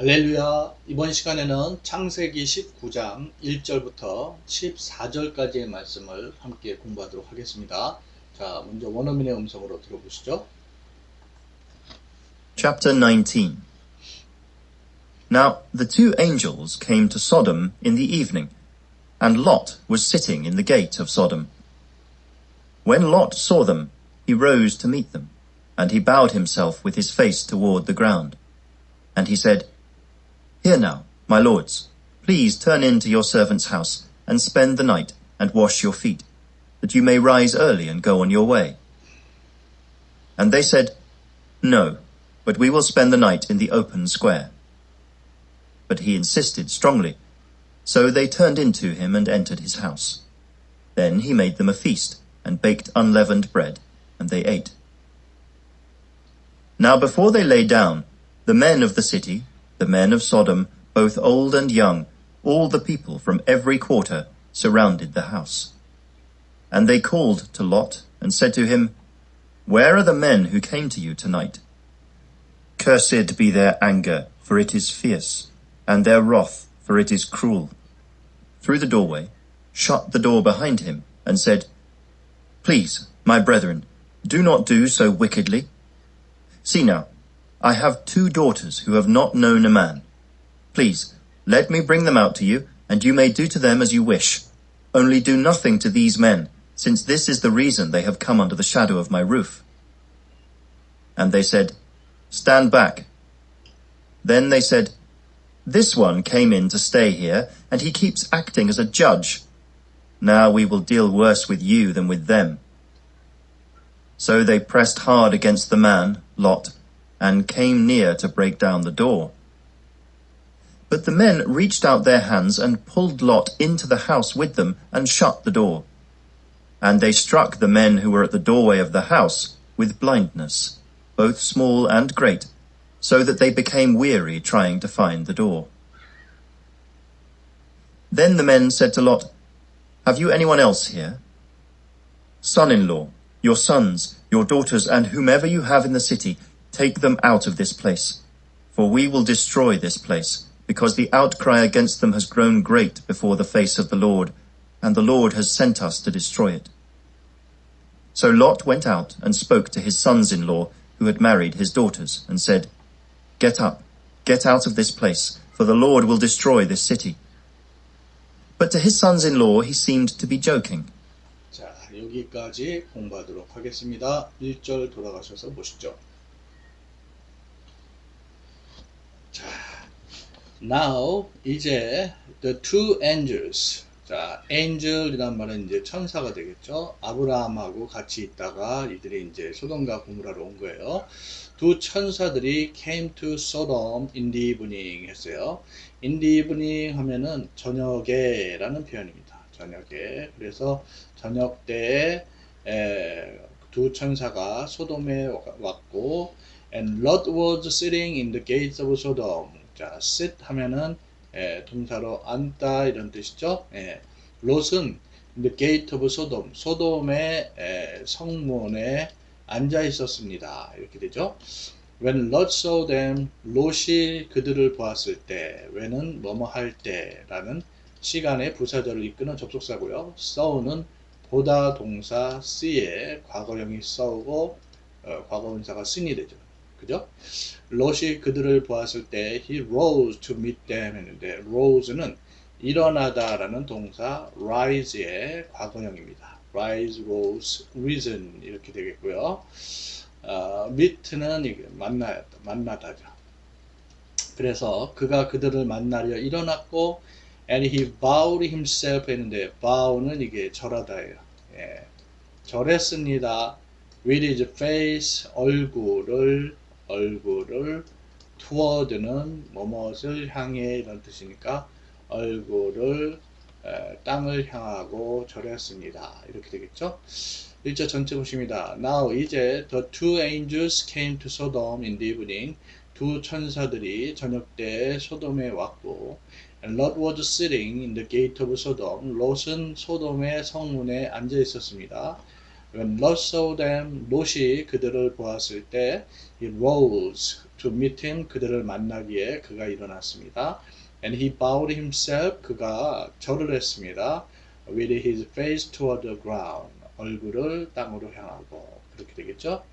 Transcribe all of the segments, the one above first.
할렐루야. 이번 시간에는 창세기 19장 1절부터 14절까지의 말씀을 함께 공부하도록 하겠습니다. 자, 먼저 원어민의 음성으로 들어보시죠. Chapter 19 Now the two angels came to Sodom in the evening, and Lot was sitting in the gate of Sodom. When Lot saw them, he rose to meet them, and he bowed himself with his face toward the ground. And he said, here now, my lords, please turn in to your servant's house, and spend the night, and wash your feet, that you may rise early and go on your way. And they said, No, but we will spend the night in the open square. But he insisted strongly. So they turned into him and entered his house. Then he made them a feast, and baked unleavened bread, and they ate. Now before they lay down, the men of the city, the men of Sodom, both old and young, all the people from every quarter, surrounded the house. And they called to Lot, and said to him, Where are the men who came to you tonight? Cursed be their anger, for it is fierce, and their wrath, for it is cruel. Through the doorway, shut the door behind him, and said, Please, my brethren, do not do so wickedly. See now, I have two daughters who have not known a man. Please, let me bring them out to you, and you may do to them as you wish. Only do nothing to these men, since this is the reason they have come under the shadow of my roof. And they said, Stand back. Then they said, This one came in to stay here, and he keeps acting as a judge. Now we will deal worse with you than with them. So they pressed hard against the man, Lot, and came near to break down the door. But the men reached out their hands and pulled Lot into the house with them and shut the door. And they struck the men who were at the doorway of the house with blindness, both small and great, so that they became weary trying to find the door. Then the men said to Lot, Have you anyone else here? Son-in-law, your sons, your daughters, and whomever you have in the city, Take them out of this place, for we will destroy this place, because the outcry against them has grown great before the face of the Lord, and the Lord has sent us to destroy it. So Lot went out and spoke to his sons-in-law who had married his daughters, and said, Get up, get out of this place, for the Lord will destroy this city. But to his sons-in-law he seemed to be joking. 자, 여기까지 공부하도록 하겠습니다. 1절 돌아가셔서 보시죠. 자, now 이제 the two angels. 자, angel이란 말은 이제 천사가 되겠죠. 아브라함하고 같이 있다가 이들이 이제 소돔과 고무라로 온 거예요. 두 천사들이 came to Sodom in the evening 했어요. in the evening 하면은 저녁에라는 표현입니다. 저녁에. 그래서 저녁 때에 에, 두 천사가 소돔에 왔고 and Lot was sitting in the gates of Sodom. 자, sit 하면은 예, 동사로 앉다 이런 뜻이죠. 예, 롯은 the gate of Sodom, 소돔의 예, 성문에 앉아 있었습니다. 이렇게 되죠. When Lot saw them, 롯이 그들을 보았을 때, when은 뭐뭐 할 때라는 시간의 부사절을 이끄는 접속사고요. saw는 보다 동사 see에 과거형이 saw고 어, 과거분사가 sin이 되죠. 그죠? 롯이 그들을 보았을 때 he rose to meet them 했는데 rose는 일어나다라는 동사 rise의 과거형입니다. rise, rose, risen 이렇게 되겠고요. 어, meet는 만나 만나다죠. 그래서 그가 그들을 만나려 일어났고 and he bowed himself 했는데 bow는 이게 절하다예요. 예. 절했습니다. with his face 얼굴을 얼굴을 투어드는 뭐뭇을 향해 이런 뜻이니까 얼굴을 에, 땅을 향하고 절했습니다. 이렇게 되겠죠? 1절 전체 보십니다. Now 이제 the two angels came to Sodom in the evening. 두 천사들이 저녁 때 소돔에 왔고 and Lot was sitting in the gate of Sodom. 롯은 소돔의 성문에 앉아 있었습니다. Them, 롯이 그들을 보았을 때 he rose to meet him 그들을 만나기에 그가 일어났습니다. And he bowed himself 그가 절을 했습니다. With his face toward the ground 얼굴을 땅으로 향하고 그렇게 되겠죠.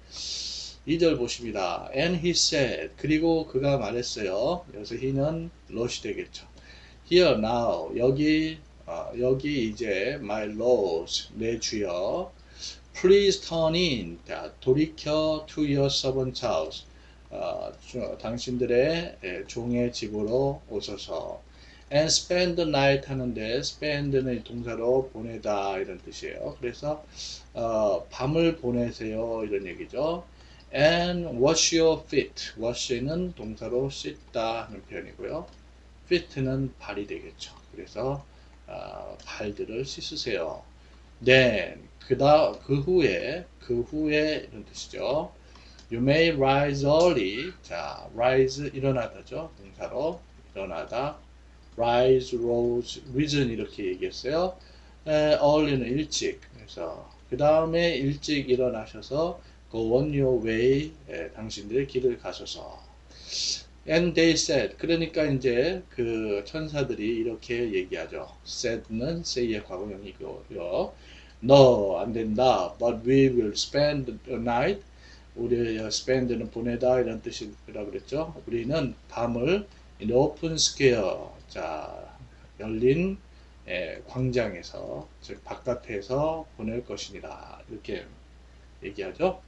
2절 보십니다. And he said 그리고 그가 말했어요. 여기서 he는 lord이 되겠죠. Here now 여기 어, 여기 이제 my lords 내 주여 Please turn in 자, 돌이켜 to your servant's house 어, 주- 당신들의 예, 종의 집으로 오소서 and spend the night 하는데 spend는 동사로 보내다 이런 뜻이에요. 그래서 어, 밤을 보내세요 이런 얘기죠. and wash your feet. wash는 동사로 씻다 하는 표현이고요. feet는 발이 되겠죠. 그래서 어, 발들을 씻으세요. then 그다 그 후에 그 후에 이런 뜻이죠. You may rise early. 자, rise 일어나다죠. 동사로 일어나다. rise, rose, risen 이렇게 얘기했어요. 에, early는 일찍. 그래서 그 다음에 일찍 일어나셔서 go on your way. 에, 당신들의 길을 가소서. And they said. 그러니까 이제 그 천사들이 이렇게 얘기하죠. said는 say의 과거형이고요. No, 안 된다. But we will spend the night. 우리 spend는 보내다 이런 뜻이라 그랬죠. 우리는 밤을 in open square, 자 열린 예, 광장에서 즉 바깥에서 보낼 것이니라 이렇게 얘기하죠.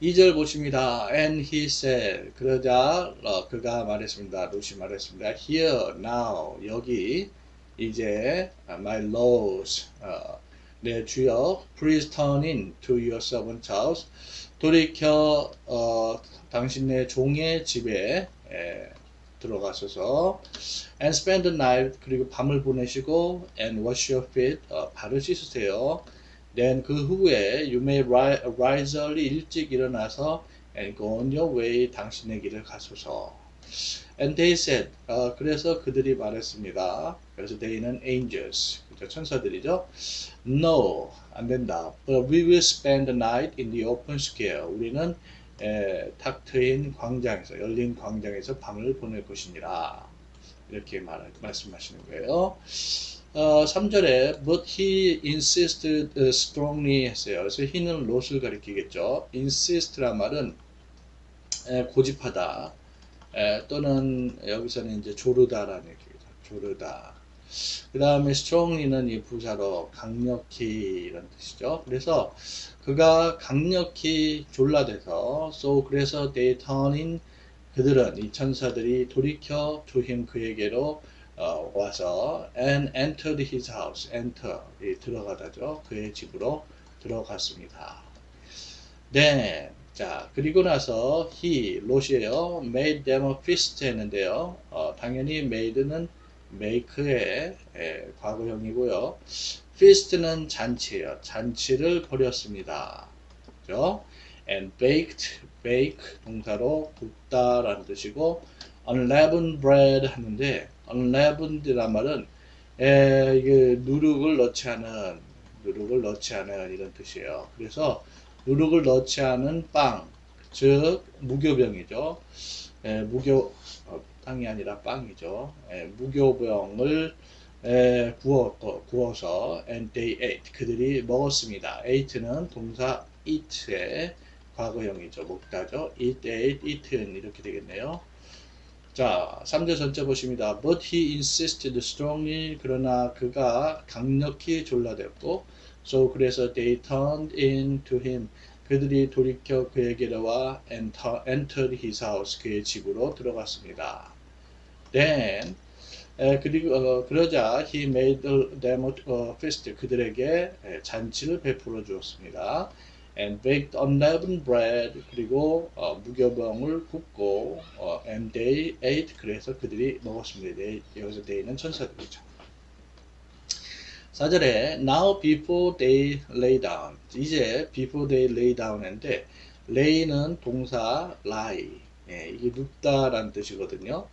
2절 보십니다. And he said 그러자 어, 그가 말했습니다. 루시 말했습니다. Here now 여기 이제 my lords 어, 내 주여 please turn in to your servant's house 돌이켜 어, 당신의 종의 집에 에, 들어가셔서 and spend the night 그리고 밤을 보내시고 and wash your feet 어, 발을 씻으세요. then 그 후에 you may ri- rise early 일찍 일어나서 and go on your way 당신의 길을 가소서. And they said 어, 그래서 그들이 말했습니다. 그래서 they는 angels 그죠 천사들이죠. No 안 된다. But we will spend the night in the open square. 우리는 에, 탁 트인 광장에서 열린 광장에서 밤을 보낼 것이니라 이렇게 말, 말씀하시는 거예요. 어, 3절에 but he insisted uh, strongly 했어요. 그래서 he는 롯을 가리키겠죠. insist란 말은 에, 고집하다 에, 또는 여기서는 이제 조르다라는 얘기죠. 조르다. 그 다음에 strongly는 이 부사로 강력히 이런 뜻이죠. 그래서 그가 강력히 졸라대서 so 그래서 they turn in 그들은 이 천사들이 돌이켜 to 그에게로 어, 와서 and entered his house enter 이 들어가다죠 그의 집으로 들어갔습니다. then 자 그리고 나서 he 롯이에요. made them a feast 했는데요. 어, 당연히 made는 make의 에, 과거형이고요. feast는 잔치예요. 잔치를 벌였습니다. 그죠? and baked bake 동사로 굽다라는 뜻이고 unleavened bread 하는데 unleavened란 말은 에, 이게 누룩을 넣지 않은 누룩을 넣지 않은 이런 뜻이에요. 그래서 누룩을 넣지 않은 빵, 즉 무교병이죠. 에, 무교 어, 빵이 아니라 빵이죠. 에, 무교병을 에, 구워, 어, 구워서 and they ate 그들이 먹었습니다. ate는 동사 eat의 과거형이죠. 먹다죠. eat, ate, eaten 이렇게 되겠네요. 자, 3절 전체 보십니다. But he insisted strongly 그러나 그가 강력히 졸라댔고 so 그래서 they turned in to him 그들이 돌이켜 그에게로 와 enter, entered his house 그의 집으로 들어갔습니다. Then 에, 그리고 어, 그러자 he made them a feast 그들에게 에, 잔치를 베풀어 주었습니다. and baked unleavened bread 그리고 어, 무교병을 굽고 어, and they ate 그래서 그들이 먹었습니다. they, 여기서 they는 천사들이죠. 4절에 now before they lay down 이제 before they lay down 했는데 lay는 동사 lie 예, 이게 눕다라는 뜻이거든요.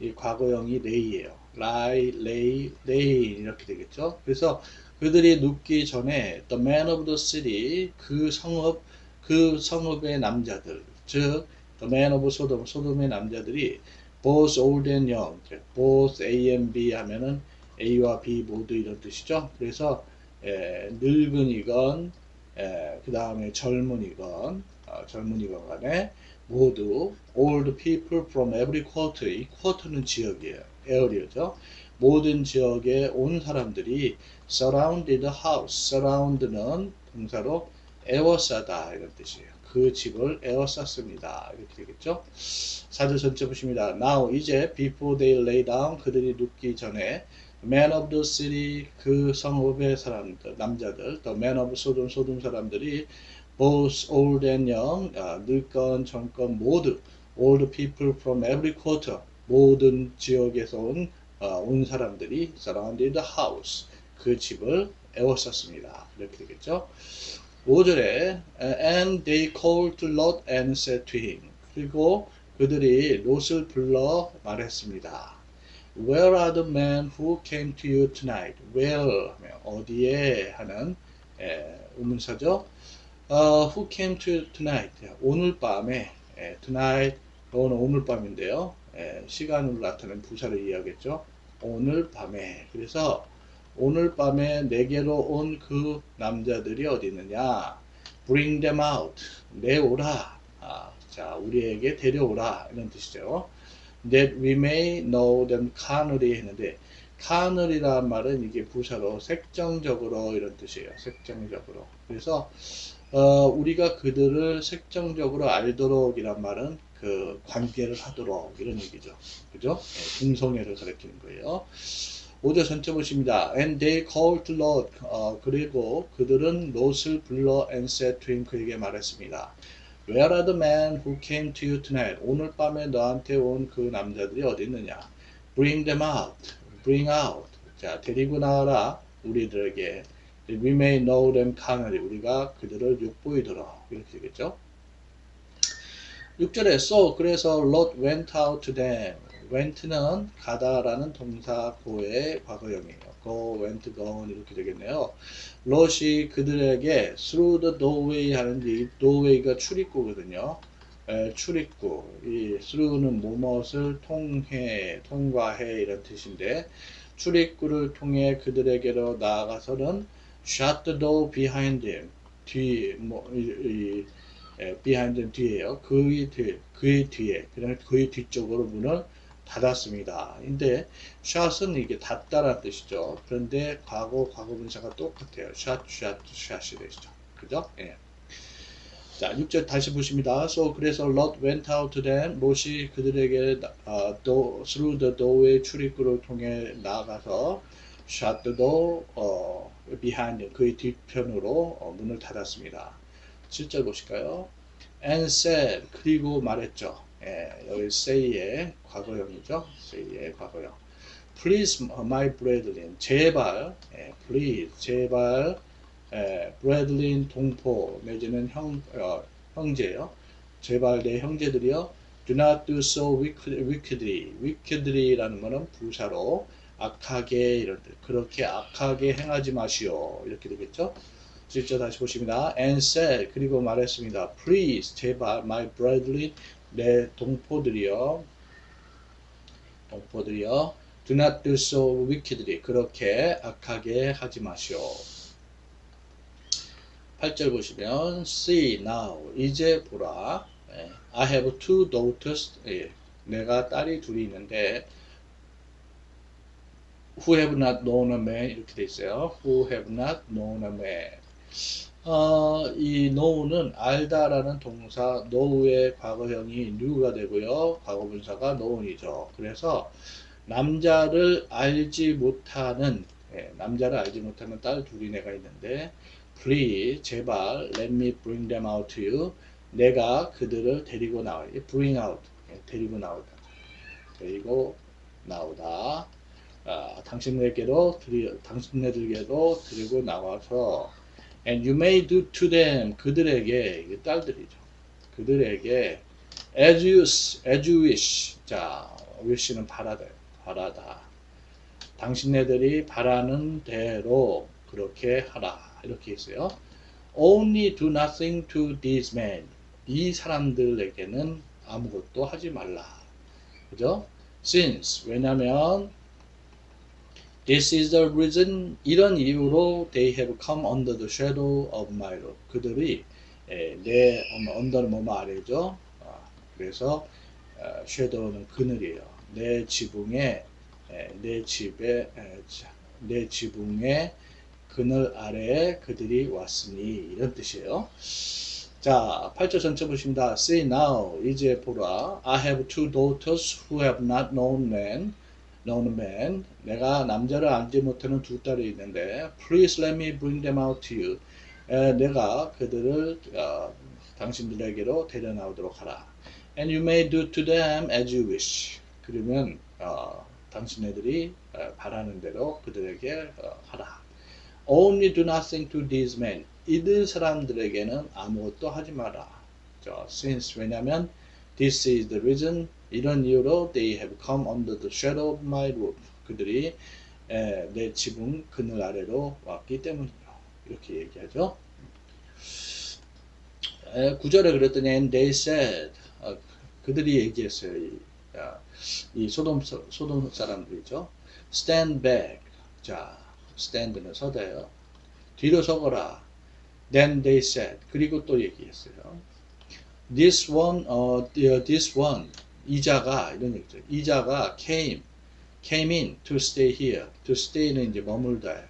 이 과거형이 lay예요. lie, lay, lay 이렇게 되겠죠. 그래서 그들이 눕기 전에 the man of the city 그 성읍 그 성읍의 남자들 즉 the man of Sodom, 소돔의 남자들이 both old and young, both A and B 하면은 A와 B 모두 이런 뜻이죠. 그래서 에, 늙은이건 그 다음에 젊은이건 어, 젊은이건 간에 모두 old people from every quarter 이 quarter는 지역이에요. 에어리어죠. 모든 지역에 온 사람들이 surrounded house surround는 동사로 에워싸다 이런 뜻이에요. 그 집을 에워쌌습니다. 이렇게 되겠죠. 사절 전체 보십니다. Now 이제 before they lay down 그들이 눕기 전에 man of the city 그 성읍의 사람들 남자들 the man of Sodom 소돔 사람들이 both old and young 아, 늙건 젊건 모두 old people from every quarter 모든 지역에서 온, 어, 온 사람들이 surrounded the house 그 집을 에워쌌습니다. 이렇게 되겠죠. 5절에 and they called to Lot and said to him 그리고 그들이 롯을 불러 말했습니다. Where are the men who came to you tonight? Where 어디에 하는 에, 의문사죠. 어, who came to you tonight? 오늘 밤에 에, tonight 너는 오늘 밤인데요. 에, 시간으로 나타낸 부사를 이해하겠죠. 오늘 밤에 그래서 오늘 밤에 내게로 온 그 남자들이 어디 있느냐? Bring them out. 내오라. 아, 자, 우리에게 데려오라. 이런 뜻이죠. That we may know them carnally 했는데, carnal이라는 말은 이게 부사로 색정적으로 이런 뜻이에요. 색정적으로. 그래서, 어, 우리가 그들을 색정적으로 알도록 이란 말은 그 관계를 하도록 이런 얘기죠. 그죠? 네, 동성애를 가리키는 거예요. 5절 전체 보십니다. And they called to Lot. 어, 그리고 그들은 롯을 불러 and said to him 그에게 말했습니다. Where are the men who came to you tonight? 오늘 밤에 너한테 온 그 남자들이 어디 있느냐? Bring them out. Bring out. 자, 데리고 나와라. 우리들에게. We may know them carnally. 우리가 그들을 욕보이도록. 이렇게 되겠죠? 6절에 so 그래서 Lot went out to them. Went는 가다라는 동사 고의 과거형이에요. go, went, gone 이렇게 되겠네요. 롯이 그들에게 through the doorway 하는데 이 doorway가 출입구거든요. 에, 출입구. 이 through는 무엇을 통해, 통과해 이런 뜻인데 출입구를 통해 그들에게로 나아가서는 shut the door behind him. 뒤, 뭐, 이, 이, 에, behind는 뒤에요. 그의 뒤, 그의 뒤에, 그냥 그의 뒤쪽으로 문을 닫았습니다. 근데 샷은 이게 닫다라는 뜻이죠. 그런데 과거 과거 분사가 똑같아요. 샷, 샷, 샷이 되시죠. 그죠? 예. 자, 6절 다시 보십니다. So 그래서 Lot went out to them. 롯이 그들에게 어, do, through the doorway 출입구를 통해 나가서 shut the door 어, behind 그의 뒤편으로 어, 문을 닫았습니다. 7절 보실까요? And said 그리고 말했죠. 예, 여기 say의 과거형이죠. say의 과거형. Please, my brethren. 제발, 예, please, 제발, 예, brethren 동포 내지는 형 어, 형제요. 제발 내 형제들이요. Do not do so wickedly. wickedly라는 것은 부사로 악하게 이런 뜻. 그렇게 악하게 행하지 마시오. 이렇게 되겠죠. 7절 다시 보십니다. And said 그리고 말했습니다. Please, 제발, my brethren 내 동포들이여 동포들이여 do not do so wickedly 그렇게 악하게 하지 마시오 8절 보시면 see now 이제 보라 예, I have two daughters 예, 내가 딸이 둘이 있는데 who have not known a man 이렇게 돼 있어요 who have not known a man 어, 이 know는 알다라는 동사 know의 과거형이 new가 되고요. 과거분사가 known이죠. 그래서 남자를 알지 못하는 예, 남자를 알지 못하는 딸 둘이 내가 있는데 please 제발 let me bring them out to you 내가 그들을 데리고 나와 bring out 예, 데리고 나오다 데리고 나오다 아, 당신에게로 드리, 당신네들에게로 데리고 나와서 And you may do to them 그들에게 이게 딸들이죠. 그들에게 as you as you wish. 자, wish는 바라다. 바라다. 당신네들이 바라는 대로 그렇게 하라. 이렇게 있어요. Only do nothing to these men. 이 사람들에게는 아무것도 하지 말라. 그죠? Since 왜냐면 This is the reason 이런 이유로 they have come under the shadow of my roof. 그들이 에, 내 언더는 뭐뭐 아래죠. 아, 그래서 어, shadow는 그늘이에요. 내 지붕에 에, 내 집에 에, 자, 내 지붕에 그늘 아래에 그들이 왔으니 이런 뜻이에요. 자, 8절 전체 보십니다. See now, 이제 보라. I have two daughters who have not known known man. 내가 남자를 알지 못하는 두 딸이 있는데, please let me bring them out to you. 에, 내가 그들을 어, 당신들에게로 데려나오도록 하라. And you may do to them as you wish. 그러면 어, 당신네들이 어, 바라는 대로 그들에게 어, 하라. Only do nothing to these men. 이들 사람들에게는 아무것도 하지 마라. 저, since 왜냐면 this is the reason 이런 이유로 they have come under the shadow of my roof. 그들이 에, 내 지붕 그늘 아래로 왔기 때문이요. 이렇게 얘기하죠. 에, 구절에 그랬더니 and they said 어, 그들이 얘기했어요. 이, 야, 이 소돔 사- 소돔 사람들이죠. stand back. 자, stand는 서다요. 뒤로 서거라. Then they said. 그리고 또 얘기했어요. This one, 어, this one, 이자가 이런 얘기죠. 이자가 came, came in to stay here. To stay는 이제 머물다.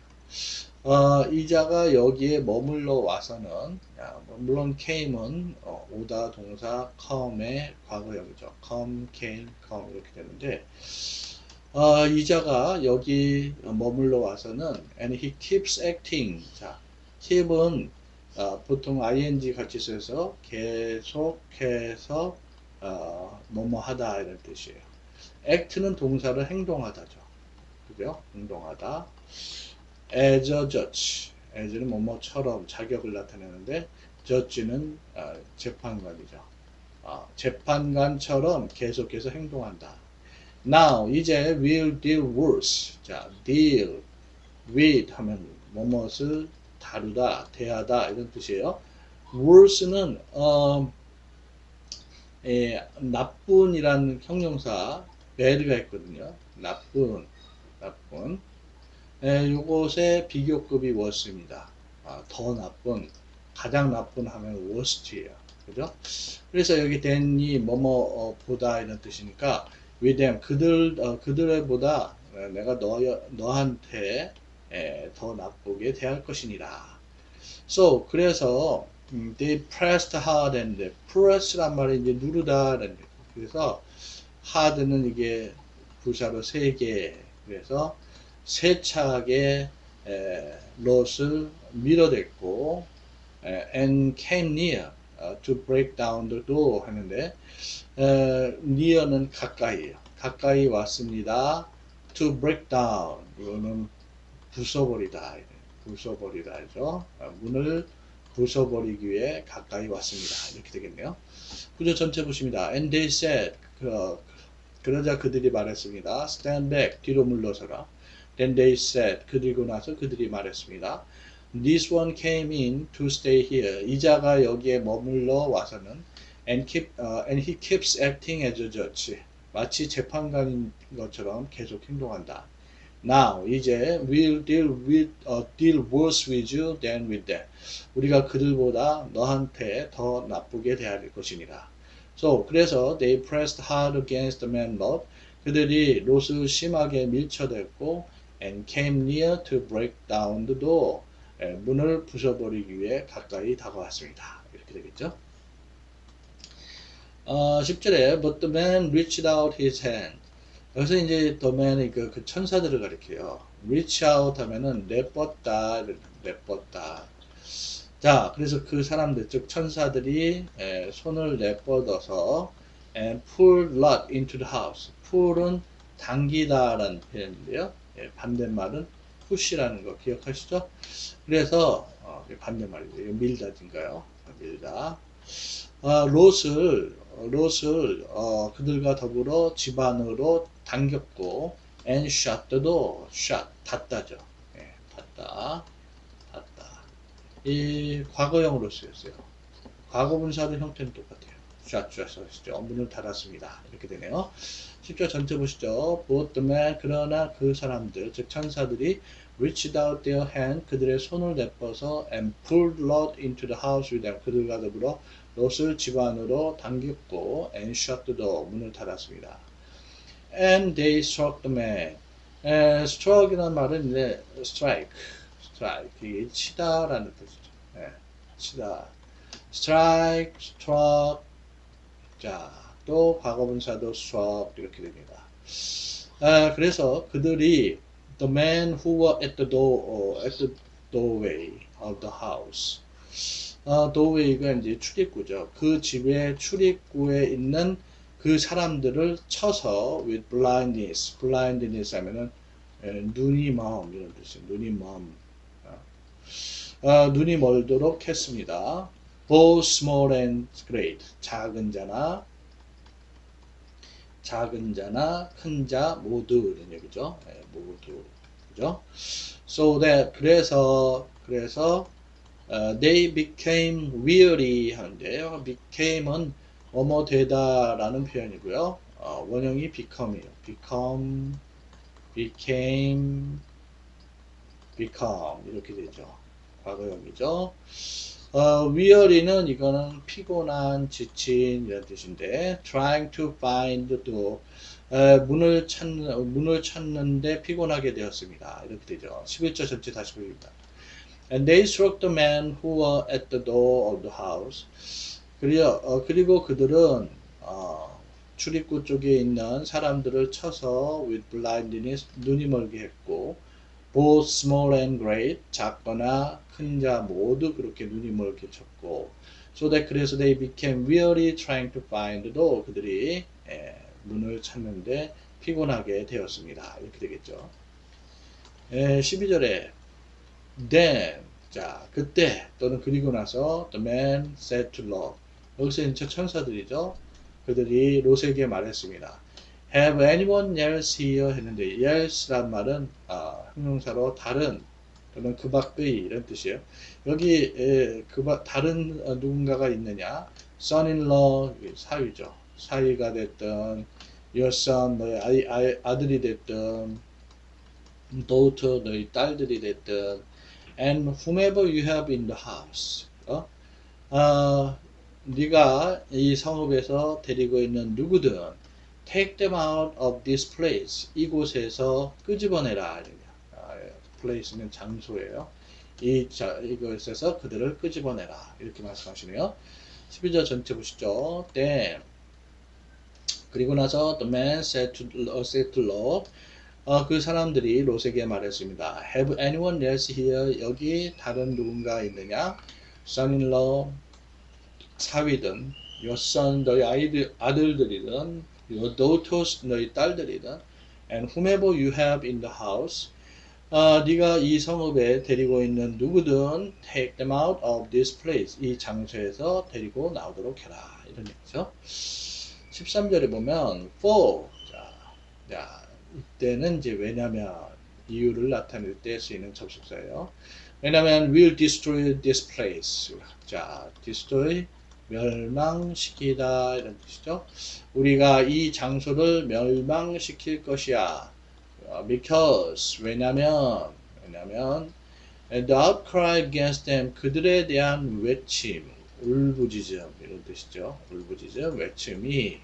어, 이자가 여기에 머물러 와서는 야, 물론 came은 어, 오다 동사 come의 과거형이죠. come, came, come 이렇게 되는데 어, 이자가 여기 머물러 와서는 and he keeps acting. 자, keep은 어, 보통 ing 같이 써서 계속해서 어, 뭐뭐 하다 이런 뜻이에요. act는 동사를 행동하다죠. 그죠? 행동하다. as a judge. as는 뭐뭐처럼 자격을 나타내는데 judge는 어, 재판관이죠. 어, 재판관처럼 계속해서 행동한다. Now 이제 will deal worse. 자, deal with 하면 뭐뭇을 다루다, 대하다 이런 뜻이에요. worse는 어, 예, 나쁜이라는 형용사 bad가 있거든요. 나쁜, 나쁜. 예, 요것의 비교급이 worse입니다. 아, 더 나쁜, 가장 나쁜 하면 worst예요. 그죠? 그래서 여기 된이 뭐뭐 어, 보다 이런 뜻이니까 with them 그들 어, 그들보다 내가 너 너한테 에, 더 나쁘게 대할 것이니라. So 그래서 음, they pressed hard and press란 말이 이제 누르다라는 거예요. 그래서 hard는 이게 부사로 세 개. 그래서 세차게 에, 롯을 밀어댔고 에, and came near 어, to break down the door 하는데 에, near는 가까이에요. 가까이 왔습니다. to break down 이거는 부숴버리다. 부숴버리다죠. 어, 문을 부숴버리기 위해 가까이 왔습니다. 이렇게 되겠네요. 구조 전체 보십니다. And they said 그, 그러자 그들이 말했습니다. Stand back 뒤로 물러서라. Then they said 그리고 나서 그들이 말했습니다. This one came in to stay here. 이자가 여기에 머물러 와서는 and keep 어, and he keeps acting as a judge. 마치 재판관인 것처럼 계속 행동한다. Now 이제 we'll deal with uh, deal worse with you than with them. 우리가 그들보다 너한테 더 나쁘게 대할 것이니라. So 그래서 they pressed hard against the man Lot. 그들이 롯을 심하게 밀쳐댔고 and came near to break down the door. 에, 문을 부숴버리기 위해 가까이 다가왔습니다. 이렇게 되겠죠. 어, 10절에 but the man reached out his hand. 여기서 이제 man이 그, 그 천사들을 가리켜요. reach out 하면은 내뻗다, 내뻗다. 자, 그래서 그 사람들, 즉 천사들이 에, 손을 내뻗어서 and pull Lot into the house. pull은 당기다라는 표현인데요. 예, 반대말은 push라는 거 기억하시죠? 그래서 어, 반대말이죠. 이거 밀다인가요? 밀다. 아, 롯을 롯을 어, 그들과 더불어 집 안으로 당겼고 and shut the door. shut 닫다죠. 예, 닫다. 닫다. 이 과거형으로 쓰였어요. 과거 분사도 형태는 똑같아요. shut shut죠. 문을 닫았습니다. 이렇게 되네요. 10절 전체 보시죠. Both the men 그러나 그 사람들 즉 천사들이 reached out their hand 그들의 손을 내뻗어서 and pulled Lot into the house with them 그들과 더불어 롯을 집 안으로 당겼고 and shut the door 문을 닫았습니다. And they struck the man. 에, struck이라는 말은 이제 strike, strike 이게 치다라는 뜻이죠. 예, 치다. strike, struck. 자, 또 과거분사도 struck 이렇게 됩니다. 아, 그래서 그들이 the men who were at the door or at the doorway of the house. 어, doorway가 이제 출입구죠. 그 집의 출입구에 있는 그 사람들을 쳐서 with blindness, blindness 하면은 에, 눈이 먼 이런 뜻이에요. 눈이 먼. 어, 어, 눈이 멀도록 했습니다. both small and great. 작은 자나 작은 자나 큰 자 모두 이런 얘기죠. 예, 모두 그죠? So that 그래서 그래서 어, they became weary 하는데요. became은 뭐뭐 되다라는 표현이고요. 어, 원형이 become이에요. become, became, become 이렇게 되죠. 과거형이죠. 어, weary는 이거는 피곤한, 지친 이런 뜻인데 trying to find door 에, 문을 찾는 문을 찾는데 피곤하게 되었습니다. 이렇게 되죠. 11절 전체 다시 보입니다. And they struck the men who were at the door of the house. 그리고, 어, 그리고 그들은 어, 출입구 쪽에 있는 사람들을 쳐서 with blindness 눈이 멀게 했고 both small and great 작거나 큰 자 모두 그렇게 눈이 멀게 쳤고 so that 그래서 they became weary trying to find the door 그들이 예, 문을 찾는데 피곤하게 되었습니다 이렇게 되겠죠 예, 12절에 then 자 그때 또는 그리고 나서 the man said to Lot 여기서 이제 천사들이죠 그들이 롯에게 말했습니다 Have anyone else here 했는데 else란 말은 아, 형용사로 다른 또는 그 밖의 이런 뜻이에요. 여기 에, 그 밖- 다른 어, 누군가가 있느냐? son-in-law 사위죠. 사위가 됐든 your son 너의 아이, 아이, 아들이 됐든 daughter 너희 딸들이 됐든 and whomever you have in the house. 어? 아, 네가 이 성읍에서 데리고 있는 누구든 take them out of this place. 이곳에서 끄집어내라. 아, place는 장소예요. 이, 자, 이곳에서 그들을 끄집어내라. 이렇게 말씀하시네요. 12절 전체 보시죠. Then, 그리고 나서 the man said to, uh, said to Lot, 어, 그 사람들이 롯에게 말했습니다. Have anyone else here? 여기 다른 누군가 있느냐? son-in-law, 사위든, your son, 너희 아이들, 아들들이든, your daughters, 너희 딸들이든, and whomever you have in the house, 아, 네가 이 성읍에 데리고 있는 누구든 take them out of this place. 이 장소에서 데리고 나오도록 해라. 이런 얘기죠. 13절에 보면 for 자, 자 이때는 이제 왜냐면 이유를 나타낼 때 쓰이는 접속사예요. 왜냐면 will destroy this place. 자, destroy 멸망시키다 이런 뜻이죠. 우리가 이 장소를 멸망시킬 것이야. 어, because 왜냐면 왜냐면 the outcry against them 그들에 대한 외침 울부짖음 이런 뜻이죠. 울부짖음 외침이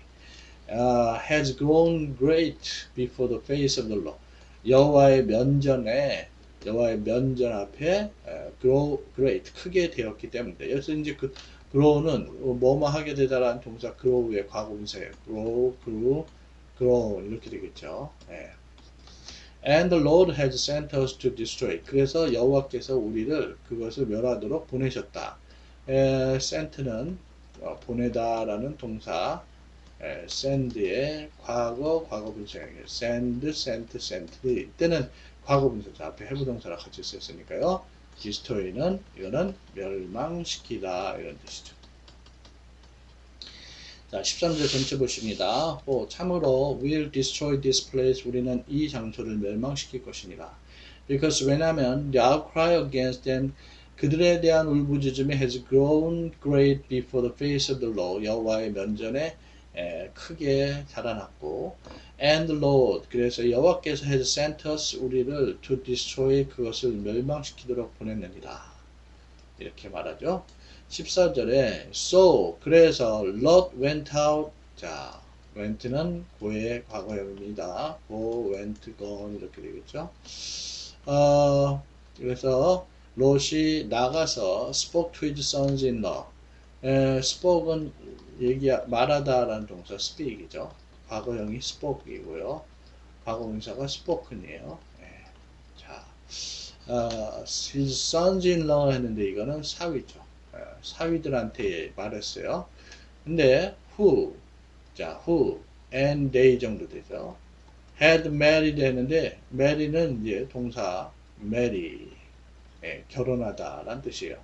uh, has grown great before the face of the Lord. 여호와의 면전에 여호와의 면전 앞에 grow great 크게 되었기 때문에 여기서 이제 그 grow는 뭐뭐 하게 되다라는 동사 grow의 과거분사예요. grow, grew, grow 이렇게 되겠죠. 예. And the Lord has sent us to destroy. 그래서 여호와께서 우리를 그것을 멸하도록 보내셨다. 에, sent는 어, 보내다라는 동사 에, send의 과거 과거 분사형이에요. send, sent, sent. 이때는 과거 분사 앞에 해부 동사랑 같이 썼으니까요. Destroy는 이거는 멸망시키다 이런 뜻이죠. 자, 13절 전체 보십니다. 어, 참으로 will destroy this place 우리는 이 장소를 멸망시킬 것이니라. Because 왜냐면 the outcry against them 그들에 대한 울부짖음이 has grown great before the face of the Lord 여호와의 면전에 에, 크게 자라났고 and Lord 그래서 여호와께서 has sent us 우리를 to destroy 그것을 멸망시키도록 보냈느니라 이렇게 말하죠 14절에 so 그래서 Lot went out 자 went는 고의 과거형입니다 go went gone 이렇게 되겠죠 어 그래서 롯이 나가서 spoke to his sons-in-law 에, spoke은 얘기 말하다라는 동사 speak이죠. 과거형이 spoke이고요. 과거분사가 spoken이에요. 예. 자 어, his sons-in-law 했는데 이거는 사위죠. 예, 사위들한테 말했어요. 근데 who 자 who and they 정도 되죠. had married 했는데 marry는 이제 동사 marry 예, 결혼하다라는 뜻이에요.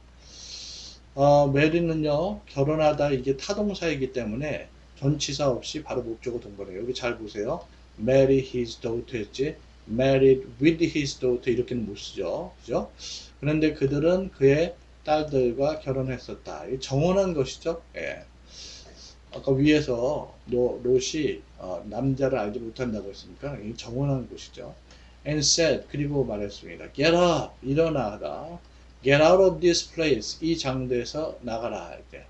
어, marry는요 결혼하다 이게 타동사이기 때문에 전치사 없이 바로 목적어 동번해요. 여기 잘 보세요. marry his daughter 했지 married with his daughter 이렇게는 못 쓰죠. 그죠? 그런데 그들은 그의 딸들과 결혼했었다. 이 정원한 것이죠. 예. 아까 위에서 로, 롯이 어, 남자를 알지 못한다고 했으니까 이 정원한 것이죠. and said 그리고 말했습니다. Get up 일어나라. Get out of this place 이 장소에서 나가라 할 때.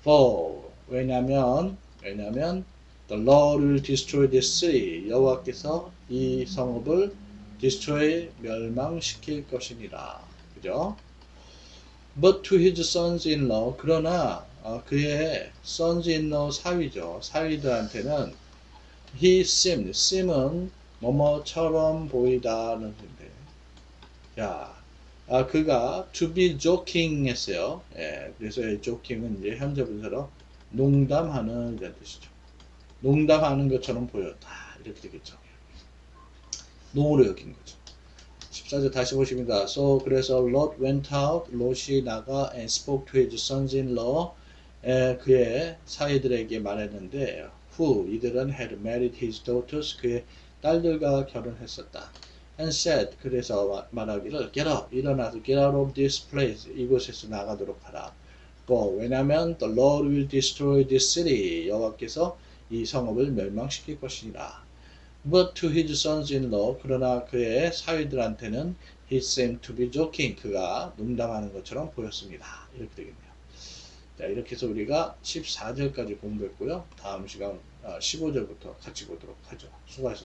For 왜냐면 왜냐면 the Lord will destroy this city 여호와께서 이 성읍을 destroy 멸망시킬 것이니라. 그죠? But to his sons-in-law 그러나 어, 그의 sons-in-law 사위죠. 사위들한테는 he seemed seem은 뭐뭐처럼 보이다는 건데. 자, 아, 그가 to be joking 했어요. 예, 그래서 이 joking은 이제 현재 분사로 농담하는 이런 뜻이죠. 농담하는 것처럼 보였다. 이렇게 되겠죠. 농으로 여긴 거죠. 14절 다시 보십니다. So 그래서 Lot went out, 롯이 나가 and spoke to his sons-in-law. 에, 그의 사이들에게 말했는데 who 이들은 had married his daughters 그의 딸들과 결혼했었다. And said 그래서 마- 말하기를 get up 일어나서 get out of this place 이곳에서 나가도록 하라. for 왜냐하면 the Lord will destroy this city 여호와께서 이 성읍을 멸망시킬 것이니라. But to his sons-in-law 그러나 그의 사위들한테는 he seemed to be joking 그가 농담하는 것처럼 보였습니다. 이렇게 되겠네요. 자 이렇게 해서 우리가 14절까지 공부했고요. 다음 시간 15절부터 같이 보도록 하죠. 수고하셨습니다.